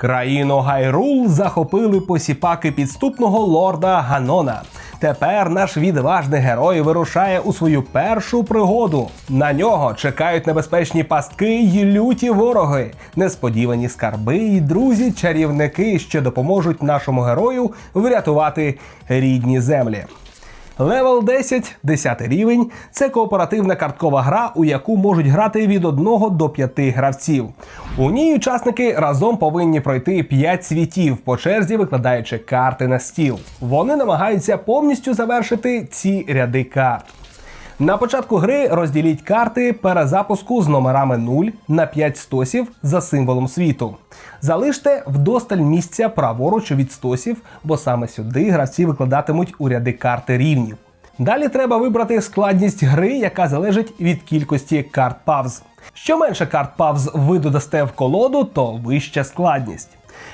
Країну Гайрул захопили посіпаки підступного лорда Ганона. Тепер наш відважний герой вирушає у свою першу пригоду. На нього чекають небезпечні пастки й люті вороги, несподівані скарби й друзі-чарівники, що допоможуть нашому герою врятувати рідні землі. Левел 10, 10 рівень це кооперативна карткова гра, у яку можуть грати від 1 до 5 гравців. У ній учасники разом повинні пройти 5 світів по черзі, викладаючи карти на стіл. Вони намагаються повністю завершити ці ряди карт. На початку гри розділіть карти перезапуску з номерами 0 на 5 стосів за символом світу. Залиште вдосталь місця праворуч від стосів, бо саме сюди гравці викладатимуть у ряди карти рівнів. Далі треба вибрати складність гри, яка залежить від кількості карт павз. Що менше карт павз ви додасте в колоду, то вища складність.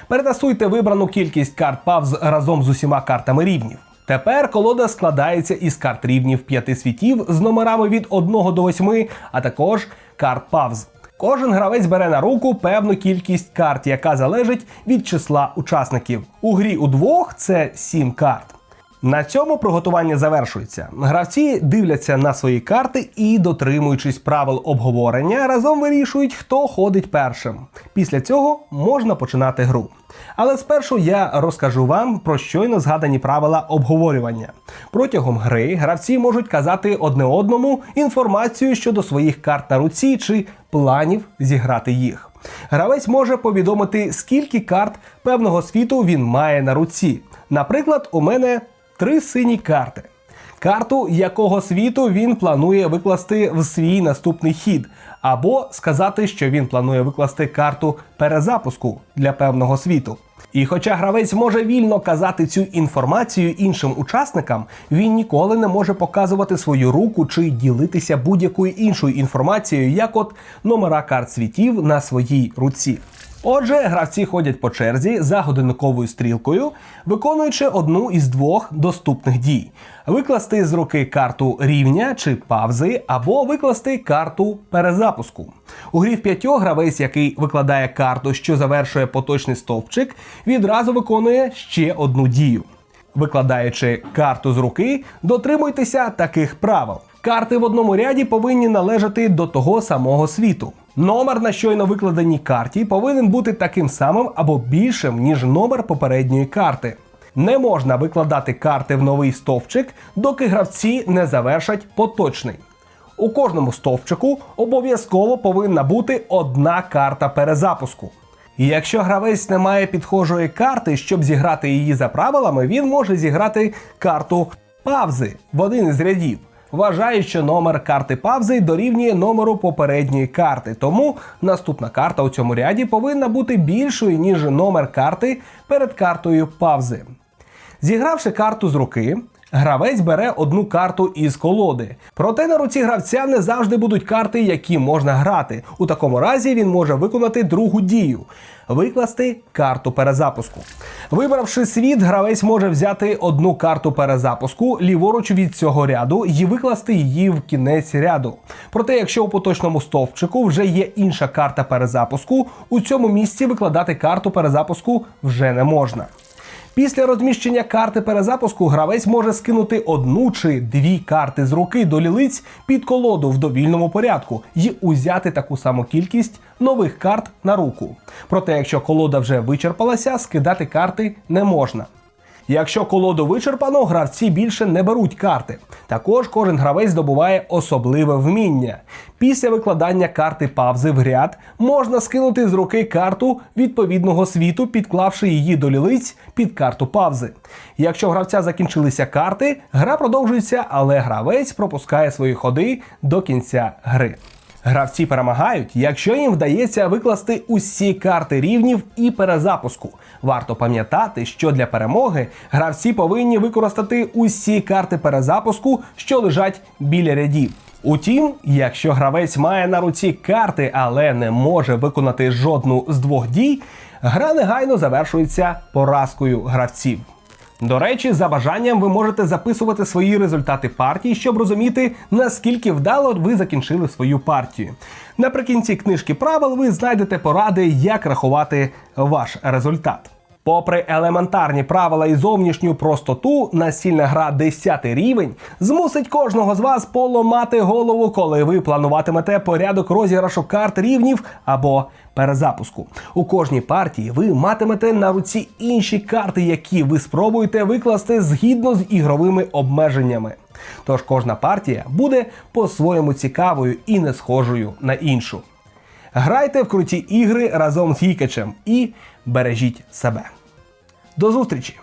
Перетасуйте вибрану кількість карт павз разом з усіма картами рівнів. Тепер колода складається із карт рівнів п'яти світів з номерами від 1 до 8, а також карт павз. Кожен гравець бере на руку певну кількість карт, яка залежить від числа учасників. У грі у двох це 7 карт. На цьому приготування завершується. Гравці дивляться на свої карти і, дотримуючись правил обговорення, разом вирішують, хто ходить першим. Після цього можна починати гру. Але спершу я розкажу вам про щойно згадані правила обговорювання. Протягом гри гравці можуть казати одне одному інформацію щодо своїх карт на руці чи планів зіграти їх. Гравець може повідомити, скільки карт певного світу він має на руці. Наприклад, у мене три сині карти. Карту якого світу він планує викласти в свій наступний хід, або сказати, що він планує викласти карту перезапуску для певного світу. І хоча гравець може вільно казати цю інформацію іншим учасникам, він ніколи не може показувати свою руку чи ділитися будь-якою іншою інформацією, як от номера карт світів на своїй руці. Отже, гравці ходять по черзі за годинниковою стрілкою, виконуючи одну із двох доступних дій: викласти з руки карту рівня чи павзи, або викласти карту перезапуску. У грі в п'ятьох гравець, який викладає карту, що завершує поточний стовпчик, відразу виконує ще одну дію. Викладаючи карту з руки, дотримуйтеся таких правил. Карти в одному ряді повинні належати до того самого світу. Номер на щойно викладеній карті повинен бути таким самим або більшим, ніж номер попередньої карти. Не можна викладати карти в новий стовпчик, доки гравці не завершать поточний. У кожному стовпчику обов'язково повинна бути одна карта перезапуску. І якщо гравець не має підхожої карти, щоб зіграти її за правилами, він може зіграти карту павзи в один із рядів. Вважає, що номер карти павзи дорівнює номеру попередньої карти, тому наступна карта у цьому ряді повинна бути більшою, ніж номер карти перед картою павзи. Зігравши карту з руки, гравець бере одну карту із колоди. Проте на руці гравця не завжди будуть карти, які можна грати. У такому разі він може виконати другу дію викласти карту перезапуску. Вибравши світ, гравець може взяти одну карту перезапуску ліворуч від цього ряду і викласти її в кінець ряду. Проте, якщо у поточному стовпчику вже є інша карта перезапуску, у цьому місці викладати карту перезапуску вже не можна. Після розміщення карти перезапуску гравець може скинути одну чи дві карти з руки до лілиць під колоду в довільному порядку і узяти таку саму кількість нових карт на руку. Проте, якщо колода вже вичерпалася, скидати карти не можна. Якщо колоду вичерпано, гравці більше не беруть карти. Також кожен гравець здобуває особливе вміння. Після викладання карти павзи в ряд можна скинути з руки карту відповідного світу, підклавши її до лілиць під карту павзи. Якщо гравця закінчилися карти, гра продовжується, але гравець пропускає свої ходи до кінця гри. Гравці перемагають, якщо їм вдається викласти усі карти рівнів і перезапуску. Варто пам'ятати, що для перемоги гравці повинні використати усі карти перезапуску, що лежать біля рядів. Утім, якщо гравець має на руці карти, але не може виконати жодну з двох дій, гра негайно завершується поразкою гравців. До речі, за бажанням ви можете записувати свої результати партії, щоб розуміти, наскільки вдало ви закінчили свою партію. Наприкінці книжки правил ви знайдете поради, як рахувати ваш результат. Попри елементарні правила і зовнішню простоту, настільна гра 10 рівень змусить кожного з вас поломати голову, коли ви плануватимете порядок розіграшу карт рівнів або перезапуску. У кожній партії ви матимете на руці інші карти, які ви спробуєте викласти згідно з ігровими обмеженнями. Тож кожна партія буде по-своєму цікавою і не схожою на іншу. Грайте в круті ігри разом з Гікачем і бережіть себе. До зустрічі!